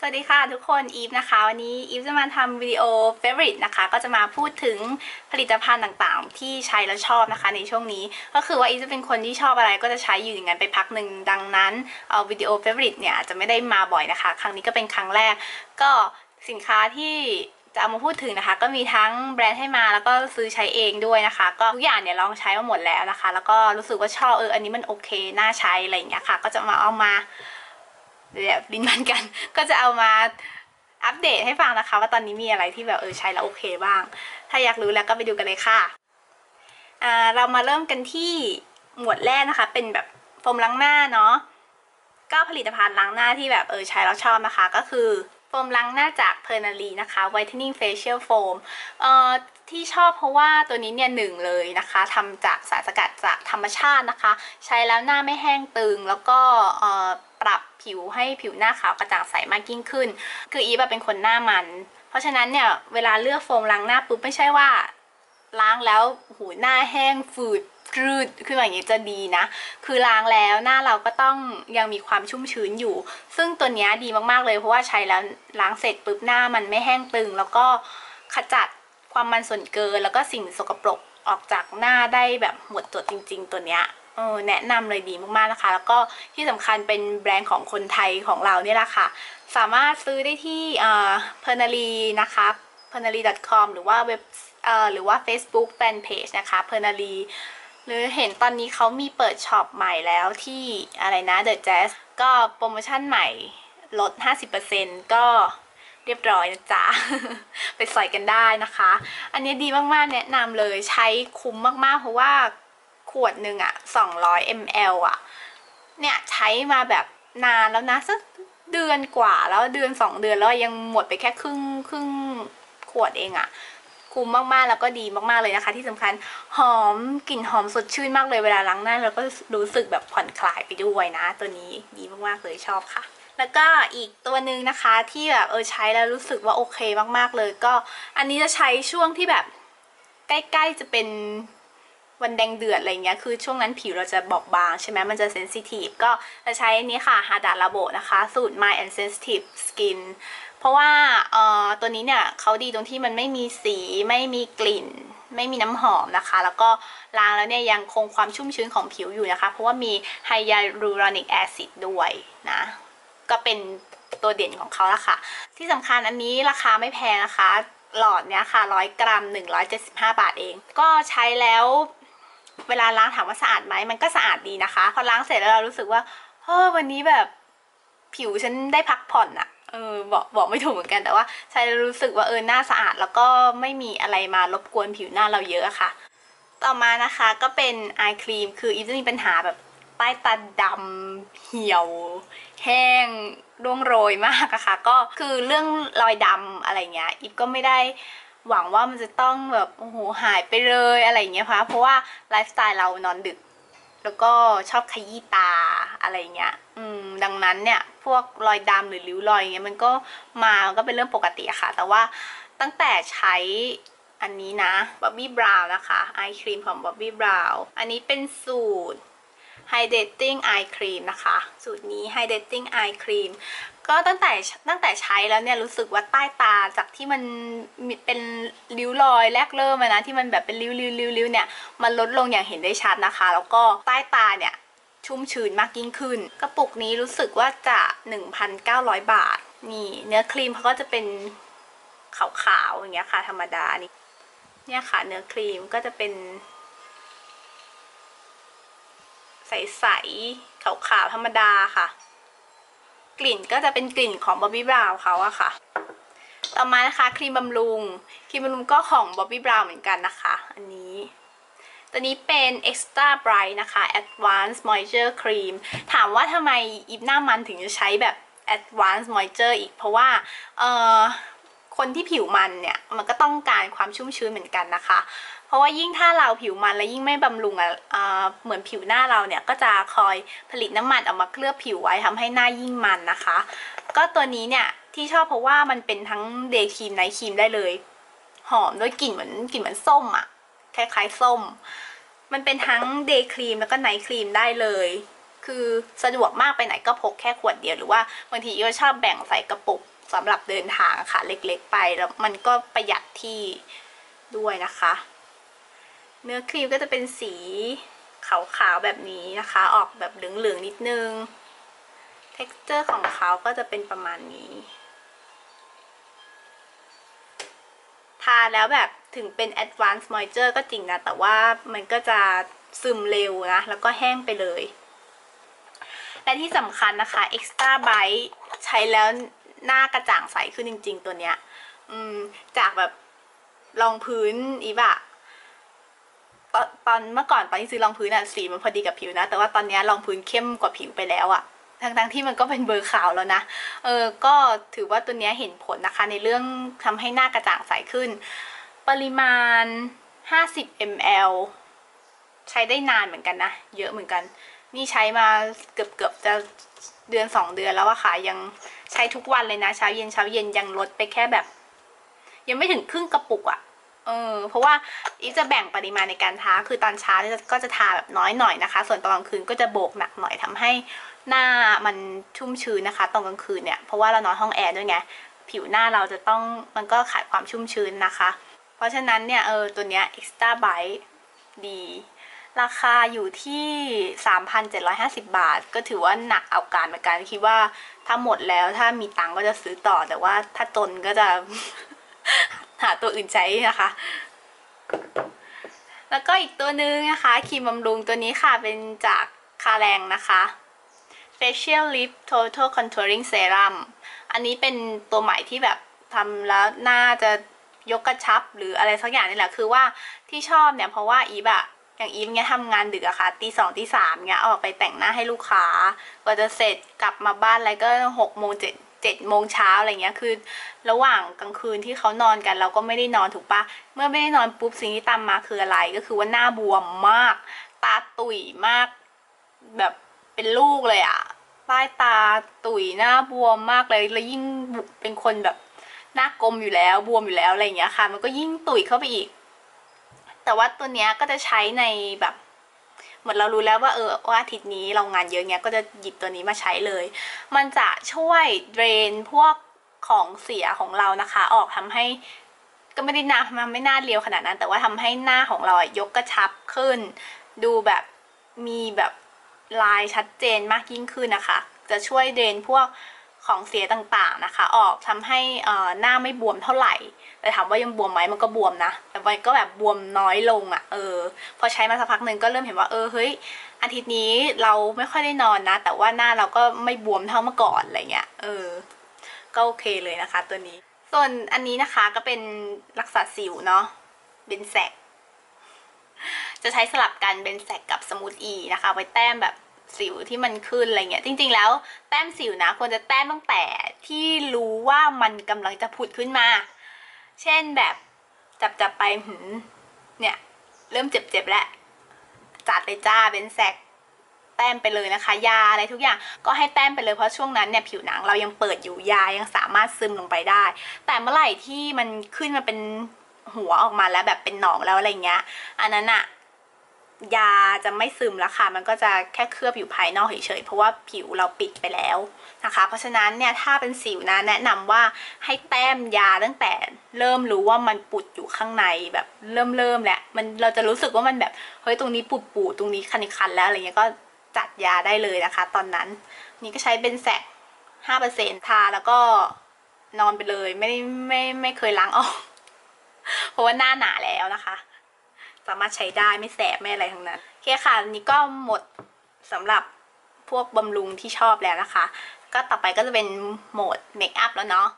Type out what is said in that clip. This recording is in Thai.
สวัสดีค่ะทุกคนอีฟนะคะวันนี้อีฟจะมาทำวิดีโอ favorite นะคะ ก็จะมาพูดถึงผลิตภัณฑ์ต่างๆ ที่ใช้แล้วชอบนะคะในช่วงนี้ ก็คือว่าอีฟจะเป็นคนที่ชอบอะไรก็จะใช้อยู่อย่างนั้นไปพักหนึ่งดังนั้นเอาวิดีโอ favorite เนี่ยจะไม่ได้มาบ่อยนะคะ ครั้งนี้ก็เป็นครั้งแรก ก็สินค้าที่จะเอามาพูดถึงนะคะ ก็มีทั้งแบรนด์ให้มาแล้วก็ซื้อใช้เองด้วยนะคะ ก็ทุกอย่างเนี่ยลองใช้มาหมดแล้วนะคะ แล้วก็รู้สึกว่าชอบเอออันนี้มันโอเคน่าใช้อะไรอย่างเงี้ยค่ะ ก็จะมาเอามา เดี๋ยวลิ้นมันกัน ก็จะเอามาอัปเดตให้ฟังนะคะ ว่าตอนนี้มีอะไรที่แบบเออใช้แล้วโอเคบ้าง ถ้าอยากรู้แล้วก็ไปดูกันเลยค่ะอ่าเรามาเริ่มกันที่หมวดแรกนะคะ เป็นแบบโฟมล้างหน้าเนาะก็ผลิตภัณฑ์ล้างหน้าที่แบบเออใช้แล้วชอบนะคะ ก็คือโฟมล้างหน้าจากเพอร์นาลีนะคะ Whitening Facial Foam เอ่อที่ชอบเพราะว่าตัวนี้เนี่ยหนึ่งเลยนะคะทำจากสารสกัดจากธรรมชาตินะคะ ใช้แล้วหน้าไม่แห้งตึง แล้วก็เอ่อ ปรับผิวให้ผิวหน้าขาวกระจ่างใสมากยิ่งขึ้น คืออีฟเป็นคนหน้ามัน เพราะฉะนั้นเนี่ยเวลาเลือกโฟมล้างหน้าปุ๊บไม่ใช่ว่าล้างแล้วหูหน้าแห้งฝืดรืดขึ้นมาอย่างนี้จะดีนะ คือล้างแล้วหน้าเราก็ต้องยังมีความชุ่มชื้นอยู่ ซึ่งตัวนี้ดีมากๆเลยเพราะว่าใช้แล้วล้างเสร็จปุ๊บหน้ามันไม่แห้งตึง แล้วก็ขจัดความมันส่วนเกิน แล้วก็สิ่งสกปรกออกจากหน้าได้แบบหมดจดจริง ๆ ตัวเนี้ย เออแนะนำเลยดีมากๆนะคะ แล้วก็ที่สำคัญเป็นแบรนด์ของคนไทยของเราเนี่ยแหละค่ะ สามารถซื้อได้ที่เอ่อ p e r n a l y นะคะ p e r n a l y com หรือว่าเว็บเอ่อหรือว่า Facebook Fanpage นะคะ p e r n a l y หรือเห็นตอนนี้เขามีเปิดช็อปใหม่แล้วที่อะไรนะ The Jazz ก็โปรโมชั่นใหม่ลด 50%ก็เรียบร้อยนะจ๊ะ ไปใส่กันได้นะคะ อันนี้ดีมากๆแนะนำเลยใช้คุ้มมากๆ เพราะว่า วดหนึ่งอะ200 ml อะเนี่ยใช้มาแบบนานแล้วนะสักเดือนกว่าแล้วเดือน 2 เดือนแล้วยังหมดไปแค่ครึ่งครึ่งขวดเองอะคุ้มมากๆแล้วก็ดีมากๆเลยนะคะ ที่สำคัญหอมกลิ่นหอมสดชื่นมากเลยเวลาล้างหน้าแล้วก็รู้สึกแบบผ่อนคลายไปด้วยนะ ตัวนี้ดีมากๆเลยชอบค่ะ แล้วก็อีกตัวหนึ่งนะคะที่แบบเออใช้แล้วรู้สึกว่าโอเคมากๆเลย ก็อันนี้จะใช้ช่วงที่แบบใกล้ๆจะเป็น วันแดงเดือดอะไรเงี้ยคือช่วงนั้นผิวเราจะบอบบางใช่ไหมมันจะเซนซิทีฟก็จะใช้นนี้ค่ะฮาดาลาโบนะคะ สูตร My and Sensitive Skin เพราะว่าเอ่อตัวนี้เนี่ยเขาดีตรงที่มันไม่มีสีไม่มีกลิ่น ไม่มีน้ำหอมนะคะ แล้วก็ล้างแล้วเนี่ยยังคงความชุ่มชื้นของผิวอยู่นะคะ เพราะว่ามีไฮยาลูรอนิกแอซิดด้วยนะ ก็เป็นตัวเด่นของเขาละค่ะ ที่สำคัญอันนี้ราคาไม่แพงนะคะ หลอดเนี้ยค่ะ 100 กรัม 175 บาทเอง ก็ใช้แล้ว เวลาล้างถามว่าสะอาดไหมมันก็สะอาดดีนะคะ พอล้างเสร็จแล้วเรารู้สึกว่าเฮ้ยวันนี้แบบผิวฉันได้พักผ่อนอะเออบอกบอกไม่ถูกเหมือนกันแต่ว่าใช้รู้สึกว่าเออหน้าสะอาดแล้วก็ไม่มีอะไรมารบกวนผิวหน้าเราเยอะอะค่ะ ต่อมานะคะก็เป็นไอครีมคืออีฟจะมีปัญหาแบบใต้ตาดำเหี่ยว แห้งร่วงโรยมากอะค่ะ ก็คือเรื่องรอยดำอะไรเงี้ยอีฟก็ไม่ได้ หวังว่ามันจะต้องแบบโอ้โหหายไปเลยอะไรอย่างเงี้ยคะเพราะว่าไลฟ์สไตล์เรานอนดึก แล้วก็ชอบขยี้ตาอะไรเงี้ยอืมดังนั้นเนี่ยพวกรอยดำหรือริ้วรอยเงี้ยมันก็มามันก็เป็นเรื่องปกติอะค่ะ แต่ว่าตั้งแต่ใช้อันนี้นะบ๊อบบี้บราวน์นะคะไอครีมของบ๊อบบี้บราวน์อันนี้เป็นสูตร Hydrating Eye Cream นะคะ สูตรนี้ Hydrating Eye Cream ก็ตั้งแต่ตั้งแต่ใช้แล้วเนี่ยรู้สึกว่าใต้ตาจากที่มันเป็นริ้วรอยแรกเริ่มนะที่มันแบบเป็นริ้วริ้วริ้วริ้วเนี่ยมันลดลงอย่างเห็นได้ชัดนะคะ แล้วก็ใต้ตาเนี่ยชุ่มชื้นมากยิ่งขึ้น กระปุกนี้รู้สึกว่าจะ 1,900 บาท นี่เนื้อครีมเขาก็จะเป็นขาวๆอย่างเงี้ยค่ะธรรมดานี่เนี่ยค่ะเนื้อครีมก็จะเป็น ใสๆขาวๆธรรมดาค่ะ กลิ่นก็จะเป็นกลิ่นของบ๊อบบี้บราวน์เขาอะค่ะ ต่อมานะคะครีมบำรุงครีมบำรุงก็ของบ๊อบบี้บราวน์เหมือนกันนะคะ อันนี้ตัวนี้เป็น Extra Bright นะคะ Advanced Moisture Cream ถามว่าทำไมอีฟหน้ามันถึงจะใช้แบบ Advanced Moisture อีกเพราะว่าคนที่ผิวมันเนี่ย มันก็ต้องการความชุ่มชื้นเหมือนกันนะคะ เพราะว่ายิ่งถ้าเราผิวมันและยิ่งไม่บำรุงอะเหมือนผิวหน้าเราเนี่ยก็จะคอยผลิตน้ำมันออกมาเคลือบผิวไว้ทำให้หน้ายิ่งมันนะคะ ก็ตัวนี้เนี่ยที่ชอบเพราะว่ามันเป็นทั้งเดย์ครีมไนท์ครีมได้เลย หอมด้วยกลิ่นเหมือนกลิ่นเหมือนส้มอะคล้ายๆส้ม มันเป็นทั้งเดย์ครีมแล้วก็ไนท์ครีมได้เลย คือสะดวกมากไปไหนก็พกแค่ขวดเดียวหรือว่าบางทีก็ชอบแบ่งใส่กระปุกสำหรับเดินทางค่ะเล็กๆไปแล้วมันก็ประหยัดที่ด้วยนะคะ เนื้อครีมก็จะเป็นสีขาวๆแบบนี้นะคะ ออกแบบเหลืองๆนิดนึง t e x t อร์ของเขาก็จะเป็นประมาณนี้ ทาแล้วแบบถึงเป็น advanced moisture ก็จริงนะ แต่ว่ามันก็จะซึมเร็วนะ แล้วก็แห้งไปเลย และที่สำคัญนะคะ extra bright ใช้แล้วหน้ากระจ่างใสขึ้นจริง ๆ ตัวเนี้ยจากแบบรองพื้นอีบะ ตอนตอนเมื่อก่อนตอนที่ซื้อรองพื้นอะสีมันพอดีกับผิวนะ แต่ว่าตอนนี้รองพื้นเข้มกว่าผิวไปแล้วอะทั้งๆที่มันก็เป็นเบอร์ขาวแล้วนะ เออ ก็ถือว่าตัวนี้เห็นผลนะคะในเรื่องทำให้หน้ากระจ่างใสขึ้น ปริมาณ 50 ml ใช้ได้นานเหมือนกันนะ เยอะเหมือนกัน นี่ใช้มาเกือบเกือบจะเดือนสองเดือนแล้วอะค่ะ ยังใช้ทุกวันเลยนะ เช้าเย็นเช้าเย็นยังลดไปแค่แบบ ยังไม่ถึงครึ่งกระปุกอะ เออเพราะว่าอีฟจะแบ่งปริมาณในการทาคือตอนเช้าเนี่ยก็จะทาแบบน้อยหน่อยนะคะ ส่วนตอนกลางคืนก็จะโบกหนักหน่อยทำให้หน้ามันชุ่มชื้นนะคะ ตอนกลางคืนเนี่ยเพราะว่าเรานอนห้องแอร์ด้วยไงผิวหน้าเราจะต้องมันก็ขาดความชุ่มชื้นนะคะ เพราะฉะนั้นเนี่ยเออตัวเนี้ย extra bright ดี ราคาอยู่ที่ 3,750 บาท ก็ถือว่าหนักเอาการเหมือนกันคิดว่าถ้าหมดแล้วถ้ามีตังก็จะซื้อต่อแต่ว่าถ้าจนก็จะ หาตัวอื่นใช้นะคะ แล้วก็อีกตัวนึงนะคะครีมบำรุงตัวนี้ค่ะเป็นจากคาแรงนะคะ Facial Lip Total Contouring Serum อันนี้เป็นตัวใหม่ที่แบบทำแล้วหน้าจะยกกระชับหรืออะไรสักอย่างนี่แหละคือว่าที่ชอบเนี่ยเพราะว่าอีฟอะอย่างอีฟเนี้ยทำงานดึกอะค่ะตีสองตีสามเนี้ยออกไปแต่งหน้าให้ลูกค้ากว่าจะเสร็จกลับมาบ้านอะไรก็หกโมงเจ็ด เจ็ดโมงเช้าอะไรเงี้ยคือ ระหว่างกลางคืนที่เขานอนกัน เราก็ไม่ได้นอนถูกปะเมื่อไม่ได้นอนปุ๊บสิ่งที่ตามมาคืออะไรก็คือว่าหน้าบวมมาก ตาตุ๋ยมาก แบบเป็นลูกเลยอะใต้ตาตุ๋ยหน้าบวมมากเลยแล้วยิ่งเป็นคนแบบหน้ากลมอยู่แล้วบวมอยู่แล้วอะไรเงี้ยค่ะ มันก็ยิ่งตุ๋ยเข้าไปอีก แต่ว่าตัวเนี้ยก็จะใช้ในแบบ เหมือนเรารู้แล้วว่าเออว่าอาทิตย์นี้เรางานเยอะเงี้ยก็จะหยิบตัวนี้มาใช้เลย มันจะช่วยเดรนพวกของเสียของเรานะคะ ออกทำให้ก็ไม่ได้หน้ามันไม่น่าเรียวขนาดนั้น แต่ว่าทำให้หน้าของเรายกกระชับขึ้น ดูแบบมีแบบลายชัดเจนมากยิ่งขึ้นนะคะ จะช่วยเดรนพวกของเสียต่างๆนะคะ ออกทำให้อ่อหน้าไม่บวมเท่าไหร่ แต่ถามว่ายังบวมไหมมันก็บวมนะแต่มันก็แบบบวมน้อยลงอะ่ะเออ พอใช้มาสักพักหนึ่งก็เริ่มเห็นว่าเออเฮ้ยอาทิตย์นี้เราไม่ค่อยได้นอนนะ แต่ว่าหน้าเราก็ไม่บวมเท่าเมื่อก่อนอะไรเงี้ยเออ ก็โอเคเลยนะคะ ตัวนี้ ส่วนอันนี้นะคะก็เป็นรักษาสิวเนาะเบนแซกจะใช้สลับกันเบนแซกกับสมูทอีนะคะไว้แต้มแบบสิวที่มันขึ้นอะไรเงี้ยจริง ๆ แล้วแต้มสิวนะ ควรจะแต้มตั้งแต่ที่รู้ว่ามันกำลังจะผุดขึ้นมา เช่นแบบจับจับไปหืมเนี่ยเริ่มเจ็บๆแล้วจัดเลยจ้าเบนแซกแต้มไปเลยนะคะ ยาอะไรทุกอย่างก็ให้แต้มไปเลยเพราะช่วงนั้นเนี่ยผิวหนังเรายังเปิดอยู่ยายังสามารถซึมลงไปได้ แต่เมื่อไหร่ที่มันขึ้นมาเป็นหัวออกมาแล้วแบบเป็นหนองแล้วอะไรเงี้ย อันนั้นอะ ยาจะไม่ซึมแล้วค่ะ มันก็จะแค่เคลือบอยู่ภายนอกเฉยๆ เพราะว่าผิวเราปิดไปแล้วนะคะ เพราะฉะนั้นเนี่ยถ้าเป็นสิวนะแนะนำว่าให้แต้มยาตั้งแต่เริ่มรู้ว่ามันปุดอยู่ข้างในแบบเริ่มเริ่มแล้วมันเราจะรู้สึกว่ามันแบบเฮ้ยตรงนี้ปุดปูดตรงนี้คันๆแล้วอะไรเงี้ยก็จัดยาได้เลยนะคะ ตอนนั้นนี่ก็ใช้เป็นแสกห้าเปอร์เซ็นทาแล้วก็นอนไปเลยไม่ไม่ไม่เคยล้างออก เพราะว่าหน้าหนาแล้วนะคะ สามารถใช้ได้ไม่แสบไม่อะไรทั้งนั้นโอเคค่ะนนี้ก็หมดสำหรับพวกบำรุงที่ชอบแล้วนะคะ ก็ต่อไปก็จะเป็นโหมดเมคอัพแล้วเนาะ